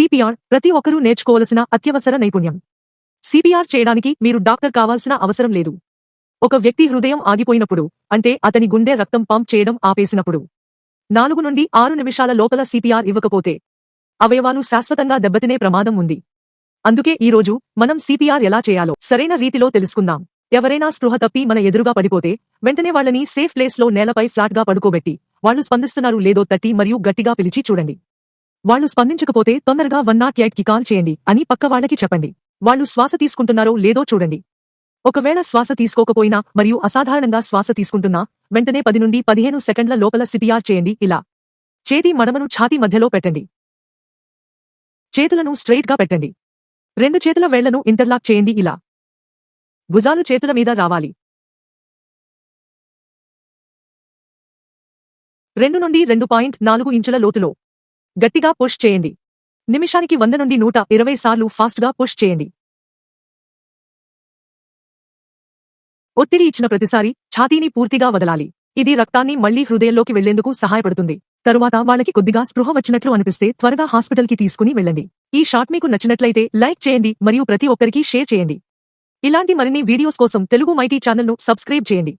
CPR ప్రతి ఒక్కరూ నేర్చుకోవలసిన అత్యవసర నైపుణ్యం. సిపిఆర్ చేయడానికి మీరు డాక్టర్ కావాల్సిన అవసరం లేదు. ఒక వ్యక్తి హృదయం ఆగిపోయినప్పుడు అంటే అతని గుండె రక్తం పంప్ చేయడం ఆపేసినప్పుడు. నాలుగు నుండి ఆరు నిమిషాల లోపల సిపిఆర్ ఇవ్వకపోతే అవయవాలు శాశ్వతంగా దెబ్బతినే ప్రమాదం ఉంది. అందుకే ఈ రోజు మనం సిపిఆర్ ఎలా చేయాలో సరైన రీతిలో తెలుసుకుందాం. ఎవరైనా స్పృహ తప్పి మన ఎదురుగా పడిపోతే వెంటనే వాళ్ళని సేఫ్ ప్లేస్లో నేలపై ఫ్లాట్గా పడుకోబెట్టి వాళ్ళు స్పందిస్తున్నారు లేదో తట్టి మరియు గట్టిగా పిలిచి చూడండి. వాళ్ళు స్పందించకపోతే తొందరగా వన్ నాట్ ఎయిట్కి కాల్ చేయండి అని పక్క వాళ్ళకి చెప్పండి. వాళ్ళు శ్వాస తీసుకుంటున్నారో లేదో చూడండి. ఒకవేళ శ్వాస తీసుకోకపోయినా మరియు అసాధారణంగా శ్వాస తీసుకుంటున్నా వెంటనే పది నుండి పదిహేను సెకండ్ల లోపల సిపిఆర్ చేయండి ఇలా. చేతి మడమను ఛాతీ మధ్యలో పెట్టండి. చేతులను స్ట్రెయిట్గా పెట్టండి. రెండు చేతుల వేళ్ళను ఇంటర్లాక్ చేయండి ఇలా. భుజాలు చేతుల మీద రావాలి. రెండు నుండి రెండు పాయింట్ నాలుగు ఇంచుల లోతులో. గట్టిగా పుష్ చేయండి. నిమిషానికి వంద నుండి నూట ఇరవై సార్లు ఫాస్ట్గా పుష్ చేయండి. ఒత్తిడి ఇచ్చిన ప్రతిసారి ఛాతీని పూర్తిగా వదలాలి. ఇది రక్తాన్ని మళ్ళీ హృదయంలోకి వెళ్ళేందుకు సహాయపడుతుంది. తరువాత వాళ్ళకి కొద్దిగా స్పృహ వచ్చినట్లు అనిపిస్తే త్వరగా హాస్పిటల్కి తీసుకుని వెళ్ళండి. ఈ షాట్ మీకు నచ్చినట్లయితే లైక్ చేయండి మరియు ప్రతి ఒక్కరికి షేర్ చేయండి. ఇలాంటి మరిన్ని వీడియోస్ కోసం తెలుగు మైటీ ఛానల్ను సబ్స్క్రైబ్ చేయండి.